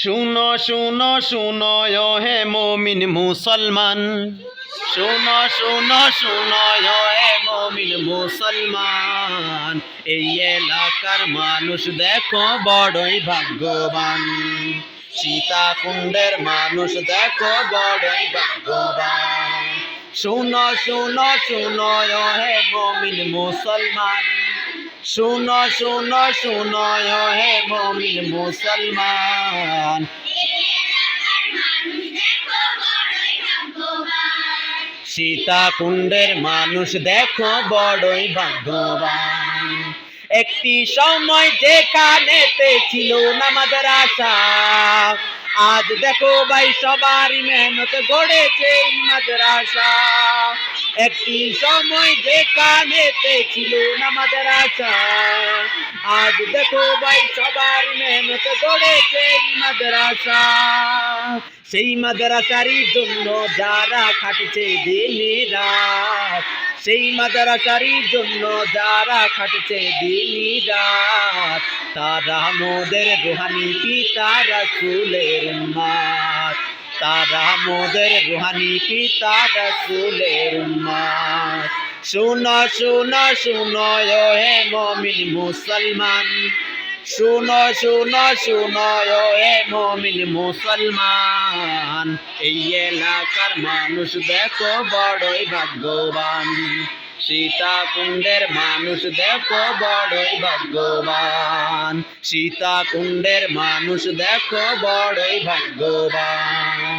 শুনো শুনো শুনো হে মমিন মুসলমান। শুনো শুনো শুনো হে মমিন মুসলমান। এই এলাকার মানুষ দেখো বড়ই ভাগ্যবান। সীতাকুণ্ডের মানুষ দেখো বড়ই ভাগ্যবান। শুনো শুনো শুনো হে মমিন মুসলমান। শুনো শুনো শুনো হে মমিন মুসলমান। সীতাকুণ্ডের মানুষ দেখো বড়ই ভাগ্যবান। একটি সময় যেখানেতে ছিল নামাজের আশা আজ দেখো ভাই সবারই মেহনত গড়েছে মাদ্রাসা। একটি সময় যেখানেতে ছিল নামাজের আশা। আজ দেখো ভাই, সবার মেহনত গড়েছে এই মাদ্রাসা। সেই মাদ্রাসারই জন্য যারা খাটছে দিনে সেই মাদ্রাসারই জন্য যারা খাটছে দিনে তারা মোদের রোহানি পিতা রাসুলের উম্মাত তারা মোদের রোহানি পিতা রাসুলের উম্মাত? শুনো শুনো শুনো হে মমিন মুসলমান। শুনো শুনো শুনো হে মমিন মুসলমান। এই এলাকার মানুষ দেখো বড়ই ভাগ্যবান। সীতাকুণ্ডের মানুষ দেখো বড়ই ভাগ্যবান। সীতাকুণ্ডের মানুষ দেখো বড়ই ভাগ্যবান।